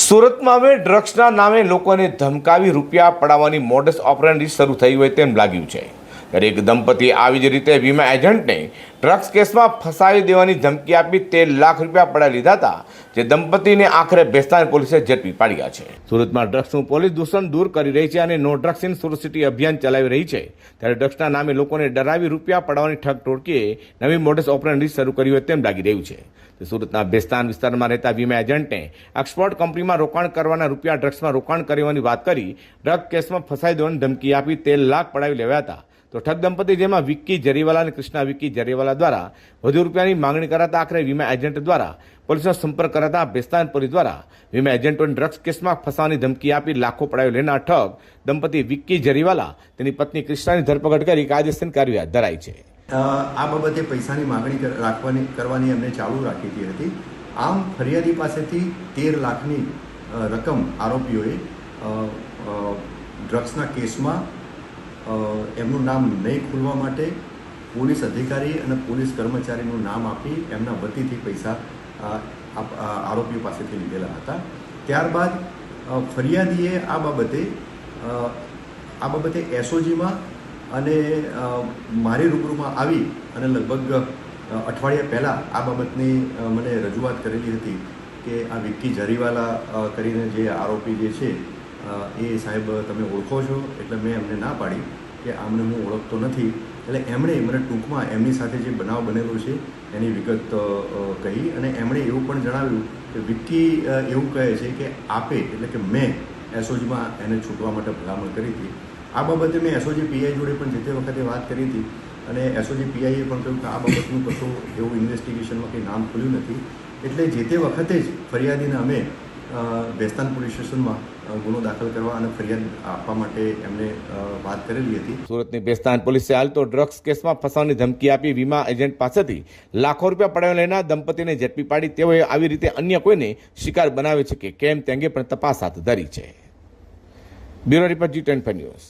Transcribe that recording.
સુરતમાં હવે ડ્રગ્સના નામે લોકોને ધમકાવી રૂપિયા પડાવવાની મોડસ ઓપરેન્ડી શરૂ થઈ હોય તેમ લાગ્યું છે. એક દંપતી આવી જ રીતે વીમા એજન્ટને ડ્રગ્સ કેસમાં ફસાવી દેવાની ધમકી આપી તેર લાખ રૂપિયા પડાવી લીધા હતા, જે દંપતીને આખરે બેસ્તાન પોલીસે ઝડપી પાડ્યા છે. સુરતમાં ડ્રગ્સનું પોલીસ દૂષણ દૂર કરી રહી છે અને no drugs in Surat city અભિયાન ચલાવી રહી છે. ત્યારે ડ્રગ્સના નામે લોકોને ડરાવી રૂપિયા પડાવવાની ઠગ ટોળકીએ નવી મોડસ ઓપરેન્ડી શરૂ કરી હોય તેમ લાગી રહ્યું છે. સુરતના બેસ્તાન વિસ્તારમાં રહેતા વીમા એજન્ટને એક્સપોર્ટ કંપનીમાં રોકાણ કરવાના રૂપિયા ડ્રગ્સમાં રોકાણ કરવાની વાત કરી ડ્રગ કેસમાં ફસાઈ દેવાની ધમકી આપી તેર લાખ પડાવી લેવાયા હતા. તો ઠગ દંપતી જેમાં વિક્કી જરીવાલા અને કૃષ્ણા વિક્કી જરીવાલા દ્વારા વધુ રૂપિયાની માંગણી કરાતા આખરે વીમા એજન્ટ દ્વારા પોલીસનો સંપર્ક કરાતા બેસ્તાન પોલીસ દ્વારા વીમા એજન્ટોને ડ્રગ્સ કેસમાં ફસાવાની ધમકી આપી લાખો પડાયો લેનાર ઠગ દંપતી વિક્કી જરીવાલા તેની પત્ની કૃષ્ણાની ધરપકડ કરી કાયદેસર કાર્યવાહી ધરાઈ છે. આ બાબતે પૈસાની માગણી રાખવાની, કરવાની એમને ચાલુ રાખી હતી આમ ફરિયાદી પાસેથી તેર લાખની રકમ આરોપીઓએ ડ્રગ્સના કેસમાં એમનું નામ નહીં ખુલવા માટે પોલીસ અધિકારી અને પોલીસ કર્મચારીનું નામ આપી એમના વતીથી પૈસા આરોપીઓ પાસેથી લીધેલા હતા. ત્યારબાદ ફરિયાદીએ આ બાબતે આ બાબતે એસઓજીમાં અને મારી રૂબરૂમાં આવી અને લગભગ અઠવાડિયા પહેલાં આ બાબતની મને રજૂઆત કરેલી હતી કે આ વિક્કી જરીવાલા કરીને જે આરોપી જે છે એ સાહેબ તમે ઓળખો છો એટલે મેં એમને ના પાડી. કે આમને હું ઓળખતો નથી. એટલે એમણે મને ટૂંકમાં એમની સાથે જે બનાવ બનેલો છે, એની વિગત કહી અને એમણે એવું પણ જણાવ્યું કે વિક્કી એવું કહે છે કે આપે, એટલે કે મેં એસઓજીમાં એને છૂટવા માટે ભલામણ કરી હતી. આ બાબતે મેં એસઓજી પીઆઈ જોડે પણ જે તે વખતે વાત કરી હતી અને એસઓજી પીઆઈએ પણ કહ્યું કે આ બાબતનું કશું એવું ઇન્વેસ્ટિગેશનમાં કંઈ નામ ખુલ્યું નથી. એટલે જે તે વખતે જ ફરિયાદીને અમે અ, બેસ્તાન પોલીસ સ્ટેશનમાં ગુનો દાખલ કરવા અને ફરિયાદ આપવા માટે એમને વાત કરેલી હતી. સુરતની બેસ્તાન પોલીસે હાલ તો ડ્રગ્સ કેસમાં ફસાવાની ધમકી આપી વીમા એજન્ટ પાસેથી લાખો રૂપિયા પડાવી લેનાર દંપતીને ઝડપી પાડી. તેઓએ આવી રીતે અન્ય કોઈને શિકાર બનાવે છે કે કેમ તે અંગે પણ તપાસ હાથ ધરી છે. Bureau report G twenty news.